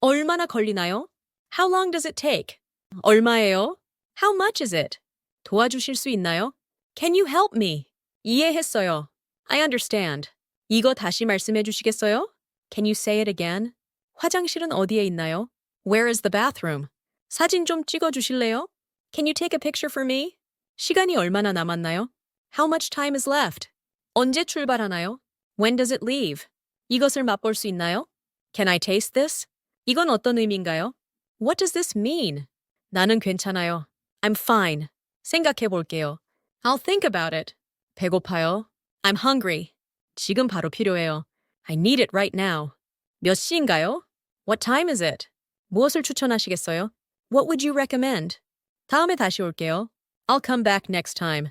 얼마나 걸리나요? How long does it take? 얼마예요? How much is it? 도와주실 수 있나요? Can you help me? 이해했어요. I understand. 이거 다시 말씀해 주시겠어요? Can you say it again? 화장실은 어디에 있나요? Where is the bathroom? 사진 좀 찍어 주실래요? Can you take a picture for me? 시간이 얼마나 남았나요? How much time is left? 언제 출발하나요? When does it leave? 이것을 맛볼 수 있나요? Can I taste this? 이건 어떤 의미인가요? What does this mean? 나는 괜찮아요. I'm fine. 생각해 볼게요. I'll think about it. 배고파요. I'm hungry. 지금 바로 필요해요. I need it right now. 몇 시인가요? What time is it? 무엇을 추천하시겠어요? What would you recommend? 다음에 다시 올게요. I'll come back next time.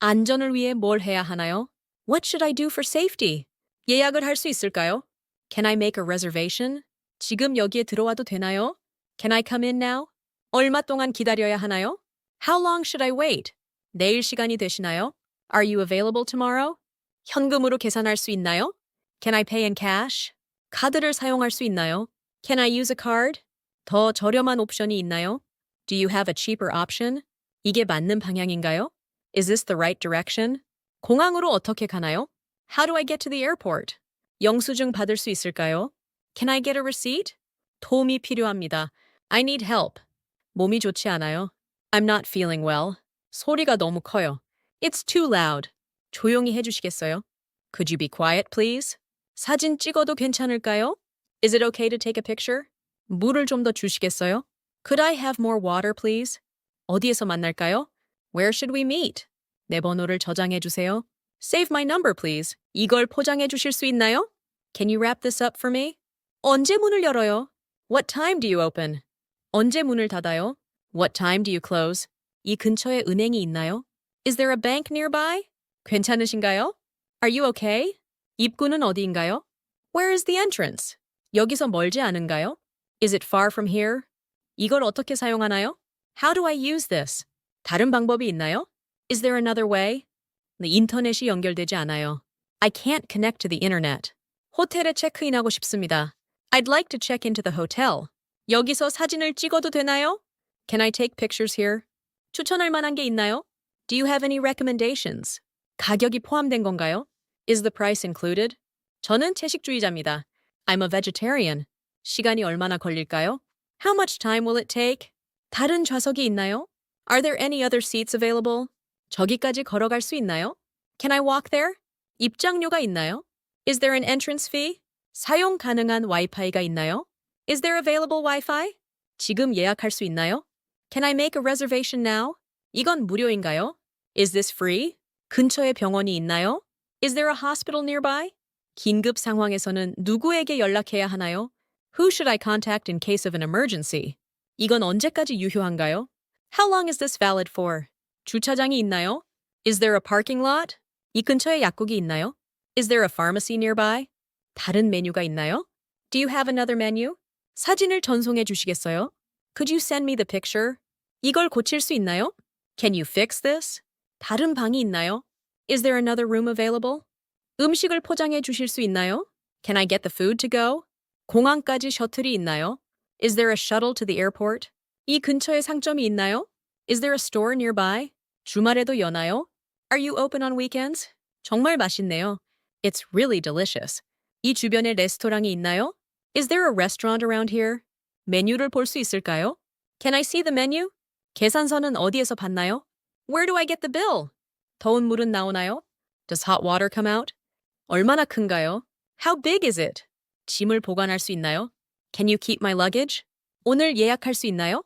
안전을 위해 뭘 해야 하나요? What should I do for safety? 예약을 할 수 있을까요? Can I make a reservation? 지금 여기에 들어와도 되나요? Can I come in now? 얼마 동안 기다려야 하나요? How long should I wait? 내일 시간이 되시나요? Are you available tomorrow? 현금으로 계산할 수 있나요? Can I pay in cash? 카드를 사용할 수 있나요? Can I use a card? 더 저렴한 옵션이 있나요? Do you have a cheaper option? 이게 맞는 방향인가요? Is this the right direction? 공항으로 어떻게 가나요? How do I get to the airport? 영수증 받을 수 있을까요? Can I get a receipt? 도움이 필요합니다. I need help. 몸이 좋지 않아요. I'm not feeling well. 소리가 너무 커요. It's too loud. 조용히 해주시겠어요? Could you be quiet, please? 사진 찍어도 괜찮을까요? Is it okay to take a picture? 물을 좀 더 주시겠어요? Could I have more water, please? 어디에서 만날까요? Where should we meet? 내 번호를 저장해 주세요. Save my number, please. 이걸 포장해 주실 수 있나요? Can you wrap this up for me? 언제 문을 열어요? What time do you open? 언제 문을 닫아요? What time do you close? 이 근처에 은행이 있나요? Is there a bank nearby? 괜찮으신가요? Are you okay? 입구는 어디인가요? Where is the entrance? 여기서 멀지 않은가요? Is it far from here? 이걸 어떻게 사용하나요? How do I use this? 다른 방법이 있나요? Is there another way? 네, 인터넷이 연결되지 않아요. I can't connect to the internet. 호텔에 체크인하고 싶습니다. I'd like to check into the hotel. 여기서 사진을 찍어도 되나요? Can I take pictures here? 추천할 만한 게 있나요? Do you have any recommendations? 가격이 포함된 건가요? Is the price included? 저는 채식주의자입니다. I'm a vegetarian. 시간이 얼마나 걸릴까요? How much time will it take? 다른 좌석이 있나요? Are there any other seats available? 저기까지 걸어갈 수 있나요? Can I walk there? 입장료가 있나요? Is there an entrance fee? 사용 가능한 와이파이가 있나요? Is there available Wi-Fi? 지금 예약할 수 있나요? Can I make a reservation now? 이건 무료인가요? Is this free? 근처에 병원이 있나요? Is there a hospital nearby? 긴급 상황에서는 누구에게 연락해야 하나요? Who should I contact in case of an emergency? 이건 언제까지 유효한가요? How long is this valid for? 주차장이 있나요? Is there a parking lot? 이 근처에 약국이 있나요? Is there a pharmacy nearby? 다른 메뉴가 있나요? Do you have another menu? 사진을 전송해 주시겠어요? Could you send me the picture? 이걸 고칠 수 있나요? Can you fix this? 다른 방이 있나요? Is there another room available? 음식을 포장해 주실 수 있나요? Can I get the food to go? 공항까지 셔틀이 있나요? Is there a shuttle to the airport? 이 근처에 상점이 있나요? Is there a store nearby? 주말에도 여나요? Are you open on weekends? 정말 맛있네요. It's really delicious. 이 주변에 레스토랑이 있나요? Is there a restaurant around here? 메뉴를 볼 수 있을까요? Can I see the menu? 계산서는 어디에서 받나요? Where do I get the bill? 더운 물은 나오나요? Does hot water come out? 얼마나 큰가요? How big is it? 짐을 보관할 수 있나요? Can you keep my luggage? 오늘 예약할 수 있나요?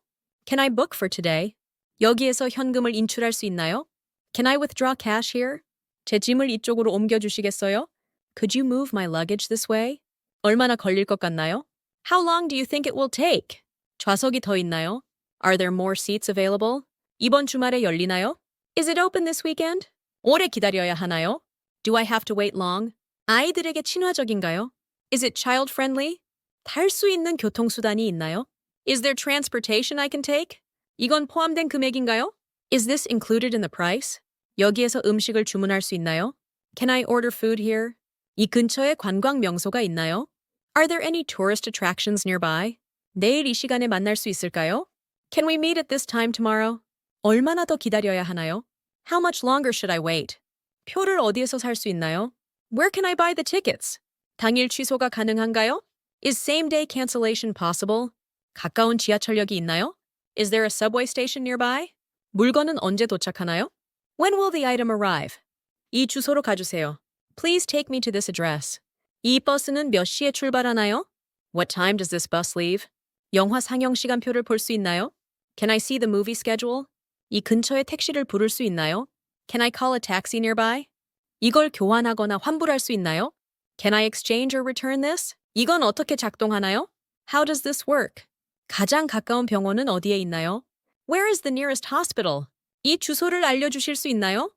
Can I book for today? 여기에서 현금을 인출할 수 있나요? Can I withdraw cash here? 제 짐을 이쪽으로 옮겨 주시겠어요? Could you move my luggage this way? 얼마나 걸릴 것 같나요? How long do you think it will take? 좌석이 더 있나요? Are there more seats available? 이번 주말에 열리나요? Is it open this weekend? 오래 기다려야 하나요? Do I have to wait long? 아이들에게 친화적인가요? Is it child friendly? 탈 수 있는 교통수단이 있나요? Is there transportation I can take? 이건 포함된 금액인가요? Is this included in the price? 여기에서 음식을 주문할 수 있나요? Can I order food here? 이 근처에 관광 명소가 있나요? Are there any tourist attractions nearby? 내일 이 시간에 만날 수 있을까요? Can we meet at this time tomorrow? 얼마나 더 기다려야 하나요? How much longer should I wait? 표를 어디에서 살 수 있나요? Where can I buy the tickets? 당일 취소가 가능한가요? Is same day cancellation possible? 가까운 지하철역이 있나요? Is there a subway station nearby? 물건은 언제 도착하나요? When will the item arrive? 이 주소로 가주세요. Please take me to this address. 이 버스는 몇 시에 출발하나요? What time does this bus leave? 영화 상영 시간표를 볼 수 있나요? Can I see the movie schedule? 이 근처에 택시를 부를 수 있나요? Can I call a taxi nearby? 이걸 교환하거나 환불할 수 있나요? Can I exchange or return this? 이건 어떻게 작동하나요? How does this work? 가장 가까운 병원은 어디에 있나요? Where is the nearest hospital? 이 주소를 알려주실 수 있나요?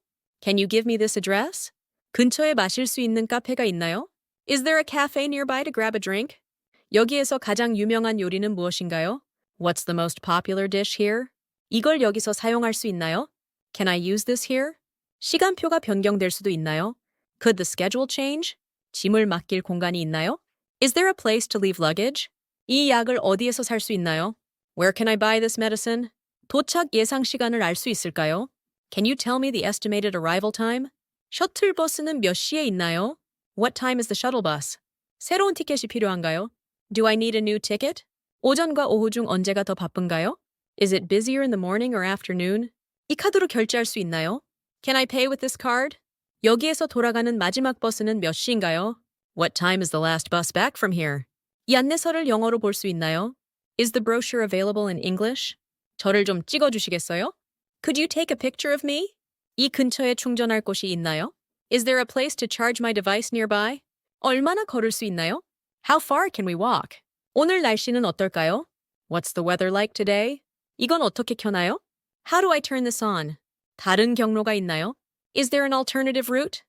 Can you give me this address? 근처에 마실 수 있는 카페가 있나요? Is there a cafe nearby to grab a drink? 여기에서 가장 유명한 요리는 무엇인가요? What's the most popular dish here? 이걸 여기서 사용할 수 있나요? Can I use this here? 시간표가 변경될 수도 있나요? Could the schedule change? 짐을 맡길 공간이 있나요? Is there a place to leave luggage? 이 약을 어디에서 살 수 있나요? Where can I buy this medicine? 도착 예상 시간을 알 수 있을까요? Can you tell me the estimated arrival time? 셔틀 버스는 몇 시에 있나요? What time is the shuttle bus? 새로운 티켓이 필요한가요? Do I need a new ticket? 오전과 오후 중 언제가 더 바쁜가요? Is it busier in the morning or afternoon? 이 카드로 결제할 수 있나요? Can I pay with this card? 여기에서 돌아가는 마지막 버스는 몇 시인가요? What time is the last bus back from here? 이 안내서를 영어로 볼 수 있나요? Is the brochure available in English? 저를 좀 찍어 주시겠어요? Could you take a picture of me? 이 근처에 충전할 곳이 있나요? Is there a place to charge my device nearby? 얼마나 걸을 수 있나요? How far can we walk? 오늘 날씨는 어떨까요? What's the weather like today? 이건 어떻게 켜나요? How do I turn this on? 다른 경로가 있나요? Is there an alternative route?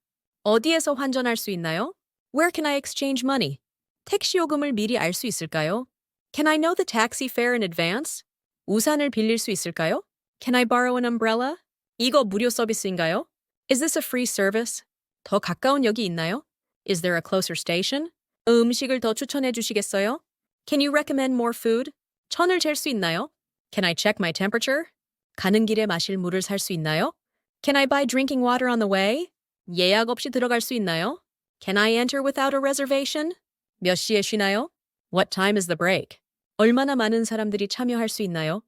어디에서 환전할 수 있나요? Where can I exchange money? 택시 요금을 미리 알 수 있을까요? Can I know the taxi fare in advance? 우산을 빌릴 수 있을까요? Can I borrow an umbrella? 이거 무료 서비스인가요? Is this a free service? 더 가까운 역이 있나요? Is there a closer station? 음식을 더 추천해 주시겠어요? Can you recommend more food? 천을 잴 수 있나요? Can I check my temperature? 가는 길에 마실 물을 살 수 있나요? Can I buy drinking water on the way? 예약 없이 들어갈 수 있나요? Can I enter without a reservation? 몇 시에 쉬나요? What time is the break? 얼마나 많은 사람들이 참여할 수 있나요?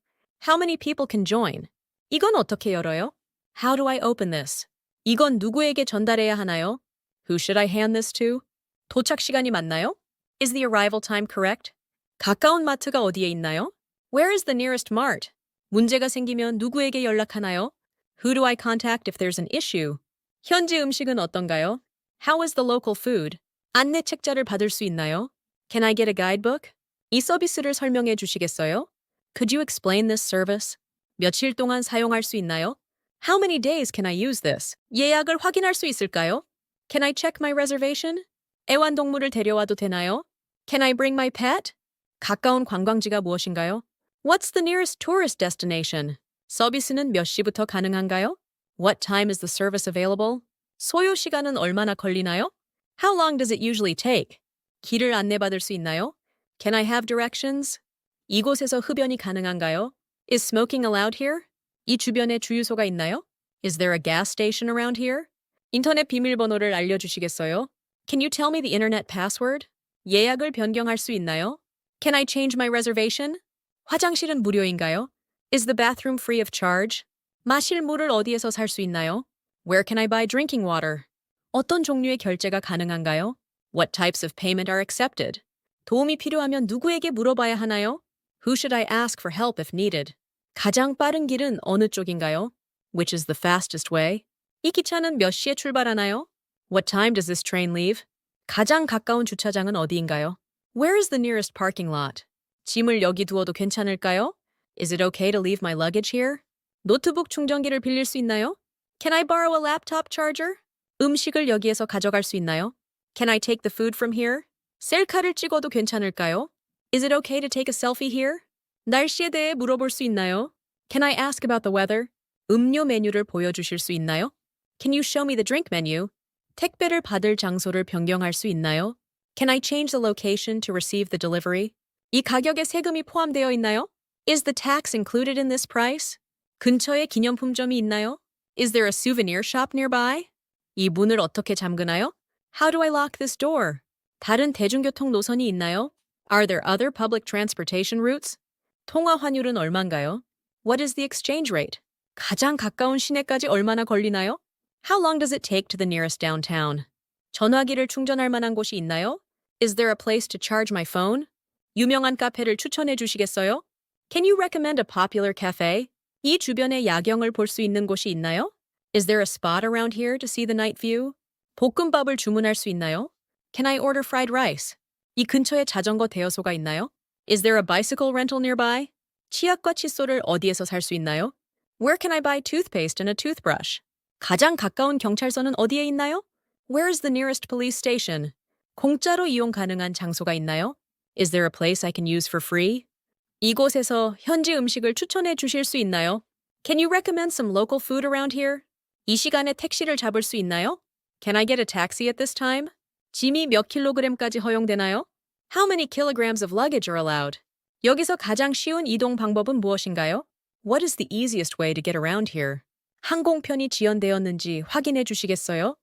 How many people can join? 이건 어떻게 열어요? How do I open this? 이건 누구에게 전달해야 하나요? Who should I hand this to? 도착 시간이 맞나요? Is the arrival time correct? 가까운 마트가 어디에 있나요? Where is the nearest mart? 문제가 생기면 누구에게 연락하나요? Who do I contact if there's an issue? 현지 음식은 어떤가요? How is the local food? 안내 책자를 받을 수 있나요? Can I get a guidebook? 이 서비스를 설명해 주시겠어요? Could you explain this service? 며칠 동안 사용할 수 있나요? How many days can I use this? 예약을 확인할 수 있을까요? Can I check my reservation? 애완동물을 데려와도 되나요? Can I bring my pet? 가까운 관광지가 무엇인가요? What's the nearest tourist destination? 서비스는 몇 시부터 가능한가요? What time is the service available? 소요 시간은 얼마나 걸리나요? How long does it usually take? 길을 안내받을 수 있나요? Can I have directions? 이곳에서 흡연이 가능한가요? Is smoking allowed here? 이 주변에 주유소가 있나요? Is there a gas station around here? 인터넷 비밀번호를 알려주시겠어요? Can you tell me the internet password? 예약을 변경할 수 있나요? Can I change my reservation? 화장실은 무료인가요? Is the bathroom free of charge? 마실 물을 어디에서 살 수 있나요? Where can I buy drinking water? 어떤 종류의 결제가 가능한가요? What types of payment are accepted? 도움이 필요하면 누구에게 물어봐야 하나요? Who should I ask for help if needed? 가장 빠른 길은 어느 쪽인가요? Which is the fastest way? 이 기차는 몇 시에 출발하나요? What time does this train leave? 가장 가까운 주차장은 어디인가요? Where is the nearest parking lot? 짐을 여기 두어도 괜찮을까요? Is it okay to leave my luggage here? 노트북 충전기를 빌릴 수 있나요? Can I borrow a laptop charger? 음식을 여기에서 가져갈 수 있나요? Can I take the food from here? 셀카를 찍어도 괜찮을까요? Is it okay to take a selfie here? 날씨에 대해 물어볼 수 있나요? Can I ask about the weather? 음료 메뉴를 보여주실 수 있나요? Can you show me the drink menu? 택배를 받을 장소를 변경할 수 있나요? Can I change the location to receive the delivery? 이 가격에 세금이 포함되어 있나요? Is the tax included in this price? 근처에 기념품점이 있나요? Is there a souvenir shop nearby? 이 문을 어떻게 잠그나요? How do I lock this door? 다른 대중교통 노선이 있나요? Are there other public transportation routes? 통화 환율은 얼마인가요? What is the exchange rate? 가장 가까운 시내까지 얼마나 걸리나요? How long does it take to the nearest downtown? 전화기를 충전할 만한 곳이 있나요? Is there a place to charge my phone? 유명한 카페를 추천해 주시겠어요? Can you recommend a popular cafe? 이 주변에 야경을 볼 수 있는 곳이 있나요? Is there a spot around here to see the night view? 볶음밥을 주문할 수 있나요? Can I order fried rice? 이 근처에 자전거 대여소가 있나요? Is there a bicycle rental nearby? 치약과 칫솔을 어디에서 살 수 있나요? Where can I buy toothpaste and a toothbrush? 가장 가까운 경찰서는 어디에 있나요? Where is the nearest police station? 공짜로 이용 가능한 장소가 있나요? Is there a place I can use for free? 이곳에서 현지 음식을 추천해 주실 수 있나요? Can you recommend some local food around here? 이 시간에 택시를 잡을 수 있나요? Can I get a taxi at this time? 짐이 몇 킬로그램까지 허용되나요? How many kilograms of luggage are allowed? 여기서 가장 쉬운 이동 방법은 무엇인가요? What is the easiest way to get around here? 항공편이 지연되었는지 확인해 주시겠어요?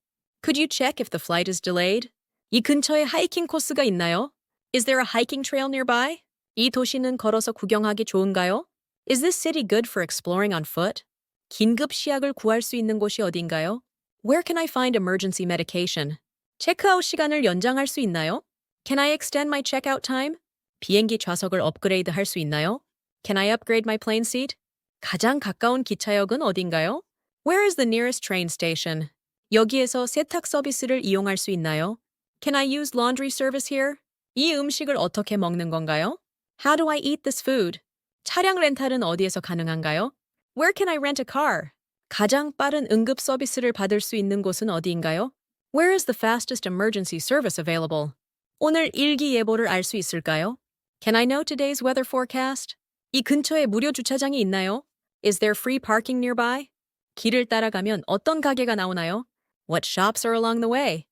Could you check if the flight is delayed? 이 근처에 하이킹 코스가 있나요? Is there a hiking trail nearby? 이 도시는 걸어서 구경하기 좋은가요? Is this city good for exploring on foot? 긴급 시약을 구할 수 있는 곳이 어딘가요? Where can I find emergency medication? 체크아웃 시간을 연장할 수 있나요? Can I extend my checkout time? 비행기 좌석을 업그레이드 할 수 있나요? Can I upgrade my plane seat? 가장 가까운 기차역은 어딘가요? Where is the nearest train station? 여기에서 세탁 서비스를 이용할 수 있나요? Can I use laundry service here? 이 음식을 어떻게 먹는 건가요? How do I eat this food? 차량 렌탈은 어디에서 가능한가요? Where can I rent a car? 가장 빠른 응급 서비스를 받을 수 있는 곳은 어디인가요? Where is the fastest emergency service available? 오늘 일기 예보를 알 수 있을까요? Can I know today's weather forecast? 이 근처에 무료 주차장이 있나요? Is there free parking nearby? 길을 따라가면 어떤 가게가 나오나요? What shops are along the way?